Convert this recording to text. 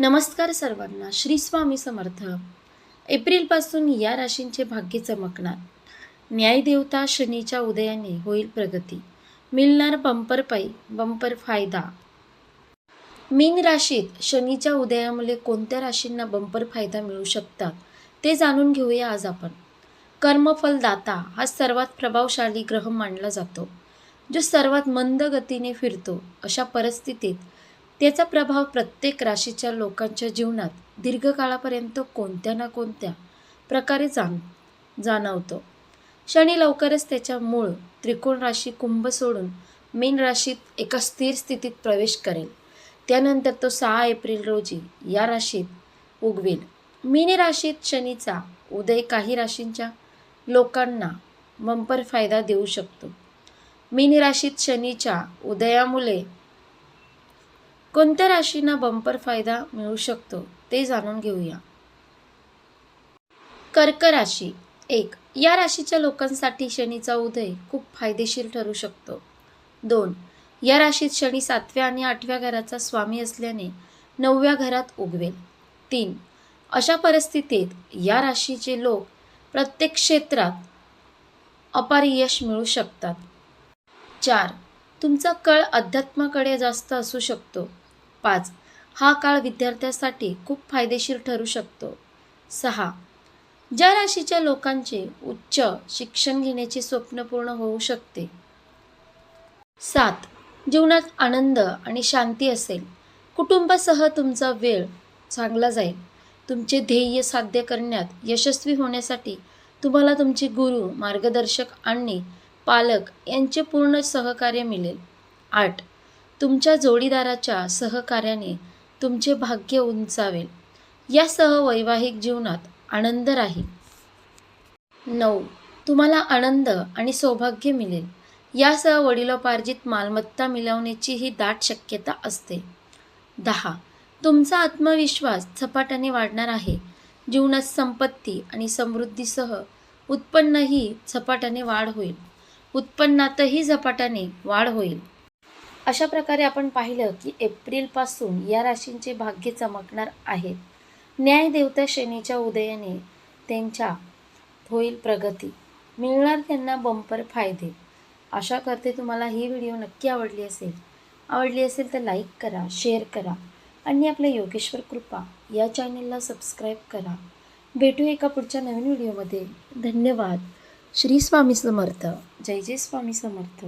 नमस्कार सर्वांना श्री स्वामी समर्थ. एप्रिलपासून या राशींचे भाग्य चमकणार. न्यायदेवता शनीच्या उदयाने होईल प्रगती. मिळणार बंपर पायी बंपर फायदा. मीन राशीत शनीच्या उदयामुळे कोणत्या राशींना बंपर फायदा मिळू शकतात ते जाणून घेऊया आज आपण. कर्मफलदाता हा सर्वात प्रभावशाली ग्रह मानला जातो जो सर्वात मंद गतीने फिरतो अशा परिस्थितीत त्याचा प्रभाव प्रत्येक राशीच्या लोकांच्या जीवनात दीर्घकाळापर्यंत कोणत्या ना कोणत्या प्रकारे जाण जाणवतो. शनी लवकरच त्याच्या मूळ त्रिकोण राशी कुंभ सोडून मीन राशीत एका स्थिर स्थितीत प्रवेश करेल. त्यानंतर तो सहा एप्रिल रोजी या राशीत उगवेल. मीन राशीत शनीचा उदय काही राशींच्या लोकांना बंपर फायदा देऊ शकतो. मीन राशीत शनीच्या उदयामुळे कोणत्या राशींना बंपर फायदा मिळू शकतो ते जाणून घेऊया. कर्क राशी. एक या राशीच्या लोकांसाठी शनीचा उदय खूप फायदेशीर ठरू शकतो. दोन या राशीत शनी सातव्या आणि आठव्या घराचा स्वामी असल्याने नवव्या घरात उगवेल. तीन अशा परिस्थितीत या राशीचे लोक प्रत्येक क्षेत्रात अपार यश मिळू शकतात. चार तुमचा कळ अध्यात्माकडे जास्त असू शकतो. पाच. हा काळ विद्यार्थ्यासाठी खूप फायदेशीर ठरू शकतो. सहा. ज्या राशीच्या लोकांचे उच्च शिक्षण घेण्याचे स्वप्न पूर्ण होऊ शकते. सात. जीवनात आनंद आणि शांती असेल. कुटुंबासह तुमचा वेळ चांगला जाईल. तुमचे ध्येय साध्य करण्यात यशस्वी होण्यासाठी तुम्हाला तुमचे गुरु मार्गदर्शक आणि पालक यांचे पूर्ण सहकार्य मिळेल. आठ. तुमच्या जोडीदाराच्या सहकार्याने तुमचे भाग्य उंचावेल. यासह वैवाहिक जीवनात आनंद राहील. नऊ. तुम्हाला आनंद आणि सौभाग्य मिळेल. यासह वडिलोपार्जित मालमत्ता मिळवण्याची ही दाट शक्यता असते. दहा. तुमचा आत्मविश्वास झपाट्याने वाढणार आहे. जीवनात संपत्ती आणि समृद्धीसह उत्पन्नही झपाट्याने वाढ होईल. उत्पन्नातही झपाट्याने वाढ होईल. अशा प्रकारे आपण पाहिलं की एप्रिलपासून या राशींचे भाग्य चमकणार आहेत न्यायदेवता शनीच्या उदयाने त्यांच्या होईल प्रगती. मिळणार त्यांना बंपर फायदे. आशा करते तुम्हाला ही व्हिडिओ नक्की आवडली असेल. आवडली असेल तर लाईक करा शेअर करा आणि आपल्या योगेश्वर कृपा या चॅनलला सबस्क्राईब करा. भेटू एका पुढच्या नवीन व्हिडिओमध्ये धन्यवाद. श्री स्वामी समर्थ. जय जय स्वामी समर्थ.